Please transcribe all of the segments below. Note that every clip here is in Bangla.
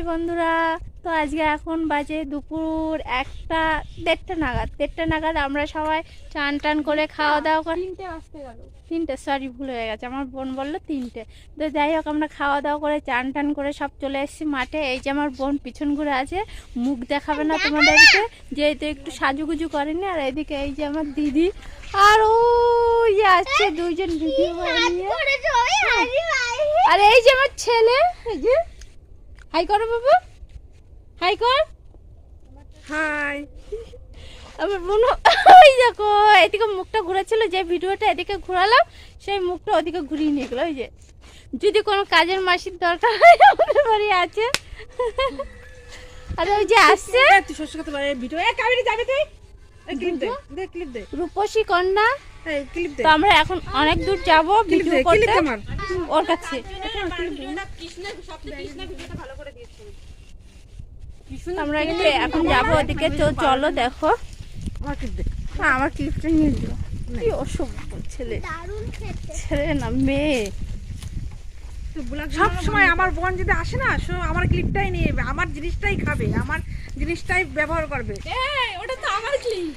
হাই বন্ধুরা। তো আজকে এখন বাজে দুপুর একটা দেড়টা নাগাদ। দেড়টা নাগাদ আমরা সবাই চান টান করে খাওয়া দাওয়া করে তিনটে আসতে গেল। তিনটে সরি ভুল হয়ে গেছে। আমার বোন বলল তিনটে। তো যাই হোক আমরা খাওয়া দাওয়া করে চান টান করে সব চলে এসেছি মাঠে। এই যে আমার বোন পিছন ঘুরে আছে মুখ দেখাবে না তোমাদেরকে। যেহেতু একটু সাজুগুজু করেনি আর এদিকে এই যে আমার দিদি। আর যে আসছে দুইজন নিয়ে। আর এই যে আমার ছেলে এই যে হাই করো বাবু হাই কর হাই আমার বোন ওই দেখো এদিকে মুখটা ঘুরেছিল যে ভিডিওটা এদিকে ঘোরালাম সেই মুখটা ওদিকে ঘুরিয়ে নিয়ে গেলো ওই যে। যদি কোনো কাজের মাসির দরকার হয় আমাদের বাড়ি আছে। আর ওই যে আসছে। তুই শস্য খেতে পারে ভিডিও এ কাবিরি যাবে তুই? ক্লিপ দে দে ক্লিপ দে। রূপসী কন্যা। দে। তো আমরা এখন অনেক দূর যাব ভিডিও করতে। ওর কাছে। আমরা একটু এখন যাব ওদিকে তো চলো দেখো। হ্যাঁ আমার ক্লিপটা নিয়ে দিও কি অসভ্য ছেলে। ছেলে না মেয়ে। সব সময় আমার বোন যদি আসে না আমার ক্লিপটাই নিয়ে যাবে আমার জিনিসটাই খাবে আমার জিনিসটাই ব্যবহার করবে। ওটা তো আমার ক্লিপ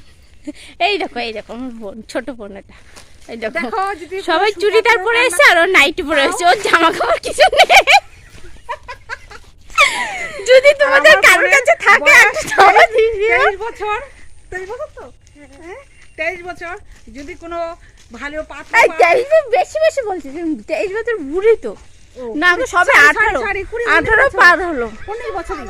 এই দেখো এই দেখো আমার বোন ছোট বোন এটা। এই দেখো সবাই চুড়িদার পরে রান্না- এসে আর নাইটি পরে এসে ওর জামা কাপড় কিছু নেই। যদি তোমাদের কারোর কাছে থাকে বয়স একটা জামা দিয়ে বছর। তেইশ বছর তো? হ্যাঁ তেইশ বছর। যদি কোনো ভালো তেইশ বছর বেশি বেশি বলছি তেইশ বছর বুড়ি তো। না সবে আঠারো। আঠারো বছর। পার হলো। উনিশ বছরই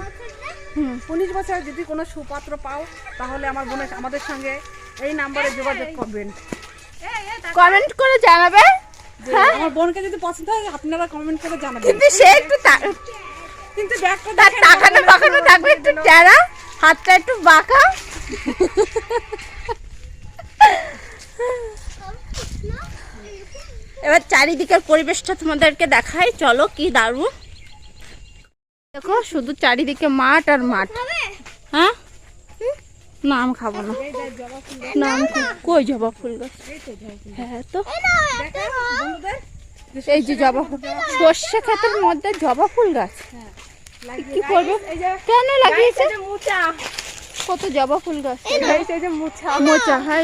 উনিশ বছর যদি কোনো সুপাত্র পাও তাহলে আমার বোনের আমাদের সঙ্গে এই নাম্বারে যোগাযোগ করবেন। কমেন্ট করে জানাবে। হ্যাঁ? আমার বোনকে যদি পছন্দ হয় আপনারা কমেন্ট করে জানাবেন। কিন্তু সে একটু কিন্তু তার দেখেন, টাকানো বোনের থাকবে একটু। টেরা হাতটা একটু বাঁকা। এবার চারিদিকের পরিবেশটা তোমাদেরকে দেখাই। চলো কি দারুণ। দেখো শুধু চারিদিকে মাঠ আর মাঠ। হ্যাঁ? না আম খাব না। না আম কই জবা ফুল গাছ? হ্যাঁ তো। এই যে জবা ফুল। সর্ষে ক্ষেতের মধ্যে জবা ফুল গাছ। কি করব? কেন লাগিয়েছে? কত জবা ফুল গাছ? মোচা হ্যাঁ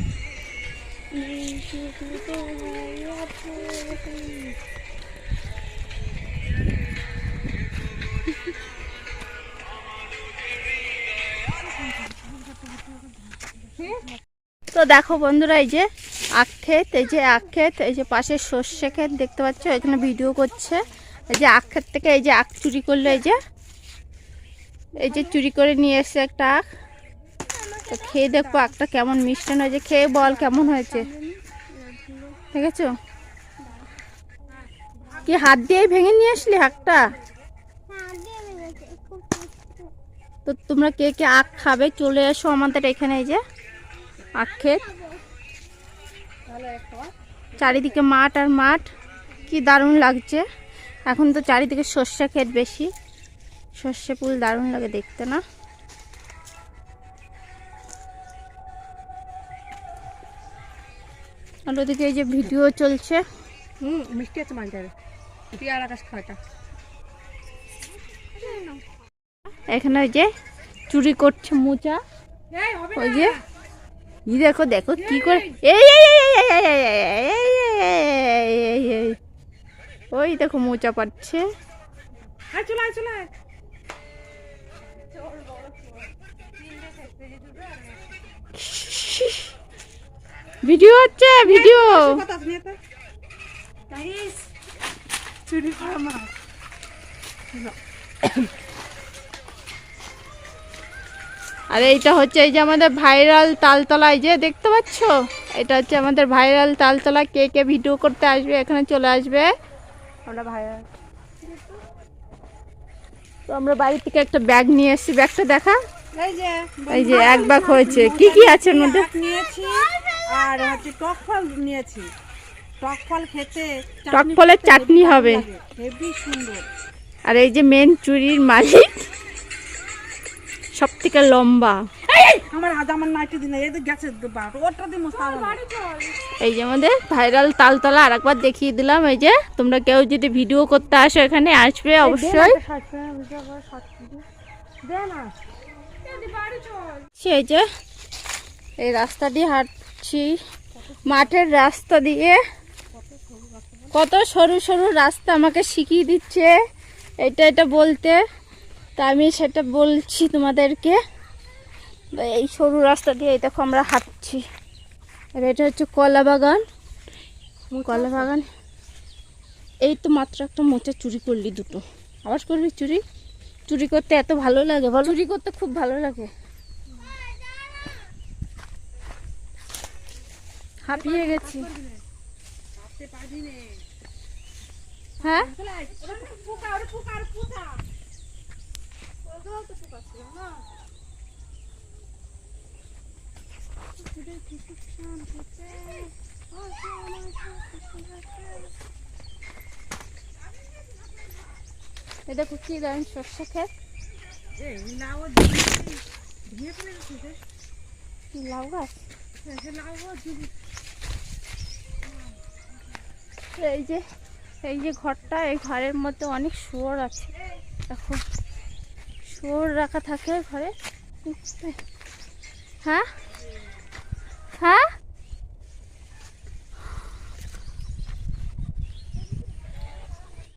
তো দেখো বন্ধুরা, এই যে আখ ক্ষেত, এই যে আখ ক্ষেত, এই যে পাশে সর্ষে ক্ষেত দেখতে পাচ্ছ, এখানে ভিডিও করছে। এই যে আখ ক্ষেত থেকে এই যে আখ চুরি করল, এই যে এই যে চুরি করে নিয়ে এসছে একটা আখ। তো খেয়ে দেখব আখটা কেমন মিষ্টি হয়েছে। খেয়ে বল কেমন হয়েছে। ঠিক আছে কি হাত দিয়েই ভেঙে নিয়ে আসলি আখটা? তো তোমরা কে কে আখ খাবে চলে এসো আমাদের এখানে এই যে আখ ক্ষেত। চারিদিকে মাঠ আর মাঠ। কি দারুণ লাগছে। এখন তো চারিদিকে সর্ষে ক্ষেত বেশি। সর্ষে ফুল দারুণ লাগে দেখতে না। আর ওদিকে এই যে ভিডিও চলছে হুম মিষ্টি আছে মালটারে পেয়ারা গাছ খাওয়াটা এখানে ওই যে চুরি করছে মোচা ওই যে ই দেখো দেখো কি করে এই ওই দেখো মোচা পাচ্ছে হ্যাঁ চলো চলো ভিডিও হচ্ছে ভিডিও। চুরি করা মাছ আর এইটা হচ্ছে এই যে আমাদের ভাইরাল তালতলা এই যে দেখতে পাচ্ছ? এটা হচ্ছে আমাদের ভাইরাল তালতলা কে কে ভিডিও করতে আসবে এখানে চলে আসবে। আমরা ভাই তো আমরা বাড়ি থেকে একটা ব্যাগ নিয়ে এসেছি ব্যাগটা দেখা। এই যে এই যে এক ব্যাগ হয়েছে। কি কি আছে এর মধ্যে? নিয়েছি। আর হচ্ছে টক ফল নিয়েছি। টক ফল খেতে টক ফলের চাটনি হবে। হেভি সুন্দর। আর এই যে মেন চুরির মালিক সব থেকে লম্বা আমার আজ আমার নাইটি দিন এই গেছে ওটা দিয়ে এই যে আমাদের ভাইরাল তালতলা আর একবার দেখিয়ে দিলাম এই যে তোমরা কেউ যদি ভিডিও করতে আসো এখানে আসবে অবশ্যই। সেই যে এই রাস্তা দিয়ে হাঁটছি মাঠের রাস্তা দিয়ে। কত সরু সরু রাস্তা আমাকে শিখিয়ে দিচ্ছে। এটা এটা বলতে। তা আমি সেটা বলছি তোমাদেরকে। এই সরু রাস্তা দিয়ে এই দেখো আমরা হাঁটছি। আর এটা হচ্ছে কলা বাগান। কলা বাগান। এই তো মাত্র একটা মোচা চুরি করলি দুটো। আবার করবি চুরি? চুরি করতে এত ভালো লাগে চুরি করতে খুব ভালো লাগে। হাঁপিয়ে গেছি। হ্যাঁ? এটা কুচি দাঁড়ান শস্য ক্ষেত লাউ গাছ? এই যে এই যে ঘরটা, এই ঘরের মধ্যে অনেক শুয়োর আছে। দেখো, শুয়োর রাখা থাকে ঘরে। হ্যাঁ? হ্যাঁ?